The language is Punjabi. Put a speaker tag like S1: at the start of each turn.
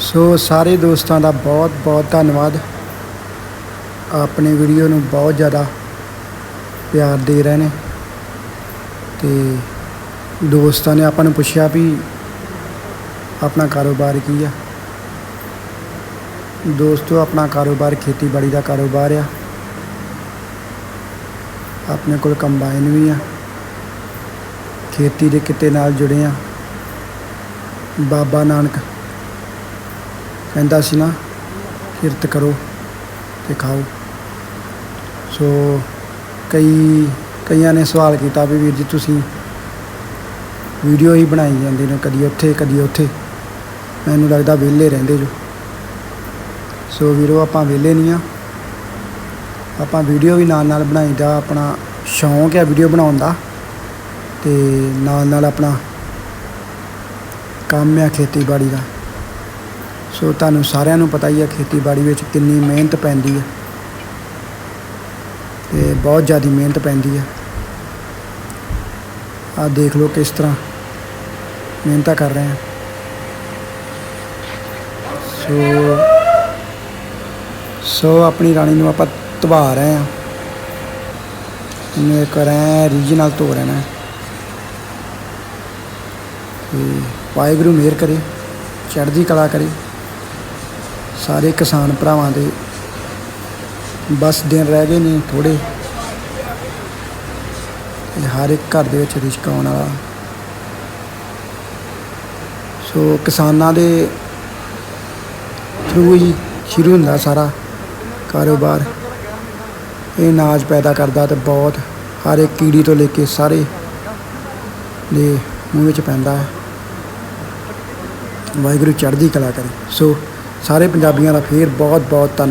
S1: ਸੋ ਸਾਰੇ ਦੋਸਤਾਂ ਦਾ ਬਹੁਤ ਬਹੁਤ ਧੰਨਵਾਦ। ਆਪਣੇ ਵੀਡੀਓ ਨੂੰ ਬਹੁਤ ਜ਼ਿਆਦਾ ਪਿਆਰ ਦੇ ਰਹੇ ਨੇ। ਤੇ ਦੋਸਤਾਂ ਨੇ ਆਪਾਂ ਨੂੰ ਪੁੱਛਿਆ ਵੀ ਆਪਣਾ ਕਾਰੋਬਾਰ ਕੀ ਆ? ਦੋਸਤੋ, ਆਪਣਾ ਕਾਰੋਬਾਰ ਖੇਤੀਬਾੜੀ ਦਾ ਕਾਰੋਬਾਰ ਆ। ਆਪਣੇ ਕੋਲ ਕੰਬਾਈਨ ਵੀ ਆ। ਖੇਤੀ ਦੇ ਕਿੱਤੇ ਨਾਲ ਜੁੜੇ ਆ। ਬਾਬਾ ਨਾਨਕ ਕਹਿੰਦਾ ਸੀ ਨਾ, ਕਿਰਤ ਕਰੋ ਤੇ ਖਾਓ। ਸੋ ਕਈ, ਕਈਆਂ ਨੇ ਸਵਾਲ ਕੀਤਾ ਵੀ ਵੀਰ ਜੀ ਤੁਸੀਂ ਵੀਡੀਓ ਹੀ ਬਣਾਈ ਜਾਂਦੇ ਨੇ ਕਦੀ ਉੱਥੇ ਕਦੀ ਉੱਥੇ। ਮੈਨੂੰ ਲੱਗਦਾ ਵਿਹਲੇ ਰਹਿੰਦੇ ਜੋ। ਸੋ ਵੀਰੋ, ਆਪਾਂ ਵਿਹਲੇ ਨਹੀਂ ਆ। ਆਪਾਂ ਵੀਡੀਓ ਵੀ ਨਾਲ ਨਾਲ ਬਣਾਈਦਾ ਆਪਣਾ ਸ਼ੌਂਕ ਹੈ ਵੀਡੀਓ ਬਣਾਉਣ ਦਾ। ਤੇ ਨਾਲ ਨਾਲ ਆਪਣਾ ਕੰਮ ਹੈ ਖੇਤੀਬਾੜੀ ਦਾ। ਸੋ ਤੁਹਾਨੂੰ ਸਾਰਿਆਂ ਨੂੰ ਪਤਾ ਹੀ ਹੈ ਖੇਤੀਬਾੜੀ ਵਿੱਚ ਕਿੰਨੀ ਮਿਹਨਤ ਪੈਂਦੀ ਹੈ ਤੇ ਬਹੁਤ ਜ਼ਿਆਦਾ ਮਿਹਨਤ ਪੈਂਦੀ ਹੈ ਆਹ ਦੇਖ ਲਓ ਕਿਸ ਤਰ੍ਹਾਂ ਮਿਹਨਤਾਂ ਕਰ ਰਹੇ ਆ। ਸੋ ਸੋ ਆਪਣੀ ਰਾਣੀ ਨੂੰ ਆਪਾਂ ਧਵਾ ਰਹੇ ਆ। ਇਹਨੂੰ ਇੱਕ ਰਹੇ ਰੀਜਨਲ ਧੋ ਰਹੇ ਨੇ ਤੇ ਵਾਹਿਗੁਰੂ ਮਿਹਰ ਕਰੇ, ਚੜ੍ਹਦੀ ਕਲਾ ਕਰੇ। ਸਾਰੇ ਕਿਸਾਨ ਭਰਾਵਾਂ ਦੇ ਬਸ ਦਿਨ ਰਹਿ ਗਏ ਨੇ ਥੋੜੇ ਤੇ ਹਰ ਇੱਕ ਘਰ ਦੇ ਵਿੱਚ ਰਿਸ਼ਕ ਆਉਣ ਵਾਲਾ। ਸੋ ਕਿਸਾਨਾਂ ਦੇ ਥਰੂ ਹੀ ਸ਼ੁਰੂ ਹੁੰਦਾ ਸਾਰਾ ਕਾਰੋਬਾਰ। ਇਹ ਅਨਾਜ ਪੈਦਾ ਕਰਦਾ ਤੇ ਬਹੁਤ ਹਰ ਇੱਕ ਕੀੜੀ ਤੋਂ ਲੈ ਕੇ ਸਾਰੇ ਦੇ ਮੂੰਹ ਵਿੱਚ ਪੈਂਦਾ। ਵਾਹਿਗੁਰੂ ਚੜ੍ਹਦੀ ਕਲਾ ਕਰੇ। ਸੋ ਸਾਰੇ ਪੰਜਾਬੀਆਂ ਦਾ ਫੇਰ ਬਹੁਤ ਬਹੁਤ ਧੰਨ